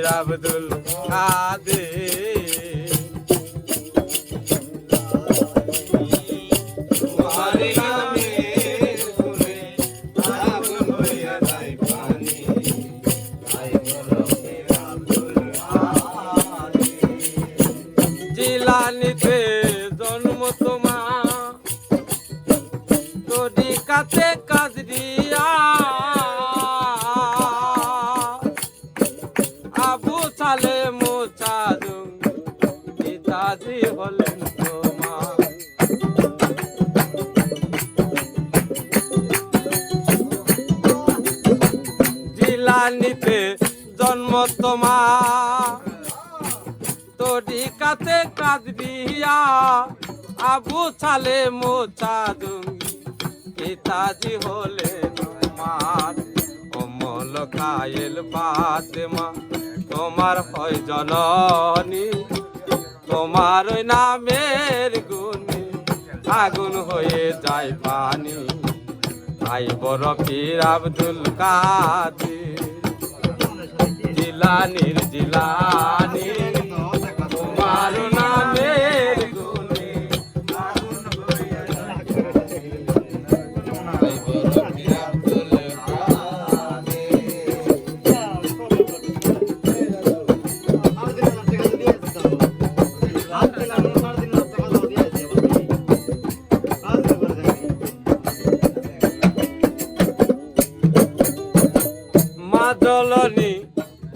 কাদের। আব্দুল কাদের। জিলানিতে আবু সালে মোচাদুম পিতাজি হলেন তোমার। জিলানিতে জন্ম তোমার। তোরি কাছে কাজরিয়া আবু সালে মোচা দুঙ্গি পিতাজি হলে তোমার। অমল কায়েল ফাতেমা তোমার হয় জননী, তোমার নামের গুণে আগুন হয়ে যায় পানি। তাই বড় পীর আব্দুল কাদের, জিলানির জিলানি জলনী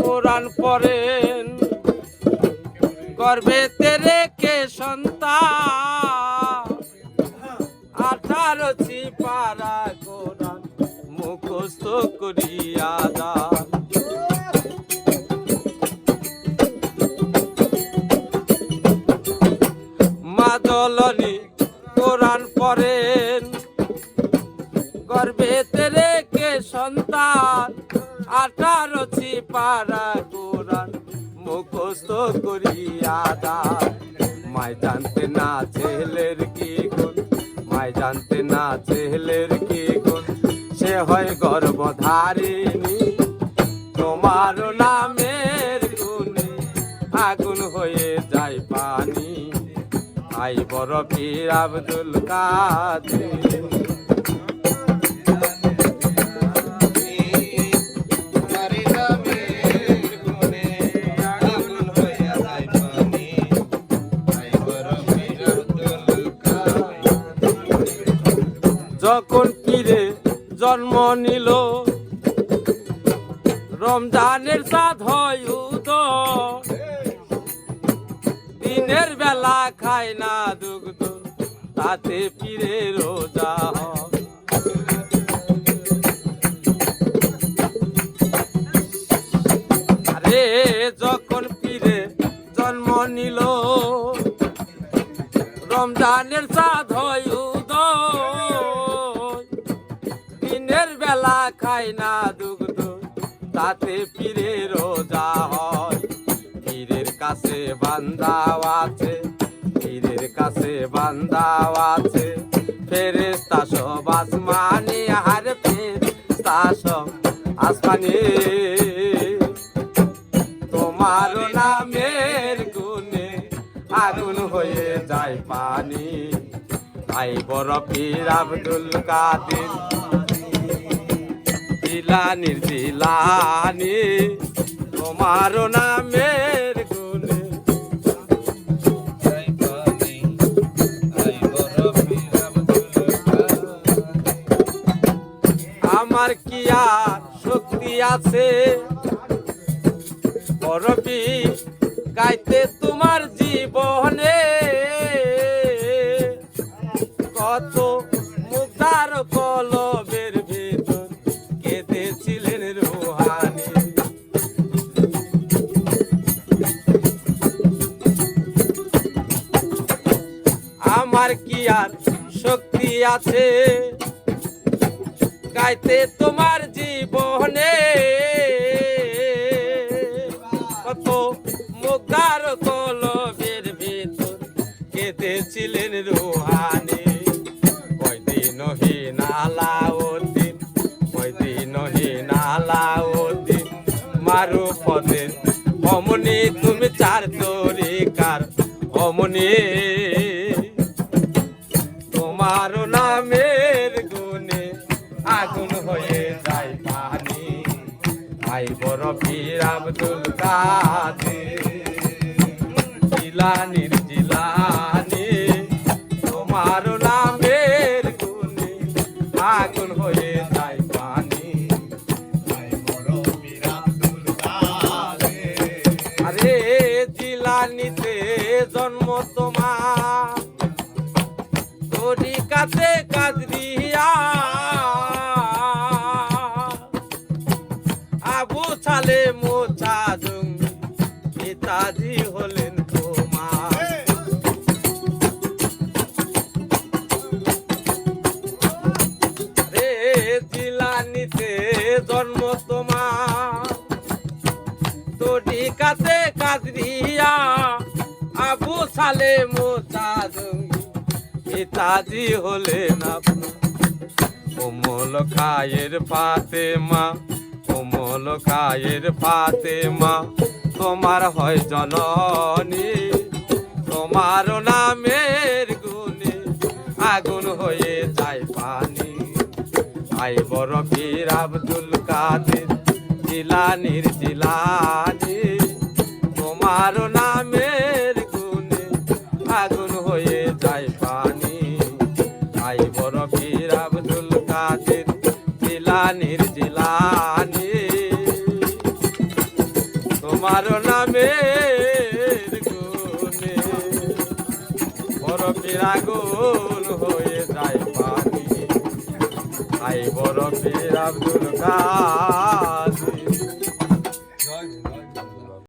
কোরআন পড়েন। গর্বে তেরে কে সন্তান? আঠারো পারা কোরআন মুখস্থ করিয়া দান। মা জলনী, কোরআন পড়েন। গর্বে তেরে কে সন্তান? আঠারো পারা কোরআন মুখস্থ করিয়া দান। মায় জানতে না ছেলের কি গুণ? মায় জানতে না ছেলের কি গুণ? সে হয় গর্ভধারিণী, তোমার নামের গুণে আগুন হয়ে যায় পানি। আই বড় পীর আব্দুল কাদের যখন পীরে জন্ম নিল, রমজানের সাধ হয় দিনের বেলা খায় না দুগ্ধ, তাতে পীরে রোজা আরে, যখন পীরে জন্ম নিল, রমজানের সাধ দিনের বেলা খায় না দুগ্ধ তাতে পীরে রোজা হয়। পীরের কাছে বান্দাও আছে, পীরের কাছে বান্দাও আছে। ফেরেস্তা সব আসমানি, আর ফেরেস্তা সব আসমানি। তোমার নামের গুণে আগুন হয়ে যায় পানি। তাই বড় পীর আব্দুল কাদের জিলানির জিলানি তোমার নামের গুণে। আমার কি আর শক্তি আছে? বরবি আমার কি আর শক্তি আছে? গাইতে তোমার জীবনে কত মুগার কলবের ভিতর কেঁদেছিলেন রোহানি। কয়দিন হি নালাউদ্দিন কয়দিন হি নালাউদ্দিন মারু পদে অমনি তুমি চার তরিকার, অমনি আই বড় পীর আব্দুল কাদের। জিলানির জিলানি, তোমার নামের গুণে আগুন হয়ে যায় পানি। আরে জিলানিতে জন্ম তোমার। তোরি কাছে কাদরিয়া ছালে মোছা জঙ্গি পিতাজি হলেন তোমার। রে জিলানিতে জন্ম তোমার। তোটি কাছে কাদরিয়া, আবু সালে মোচা জঙ্গি পিতাজি হলেন আপনার। কোমল খায়ের ফাতে মা কোমল খায়ের ফাতে মা তোমার হয় জননী, তোমার নামের গুণে আগুন হয়ে যায় পানি। আই বড় পীর আব্দুল কাদের জিলানির জিলানি, তোমার নামের গুণে আগুন বড় পীর আগুন হয়ে যায় পানি আই বড় পীর আব্দুল কাদের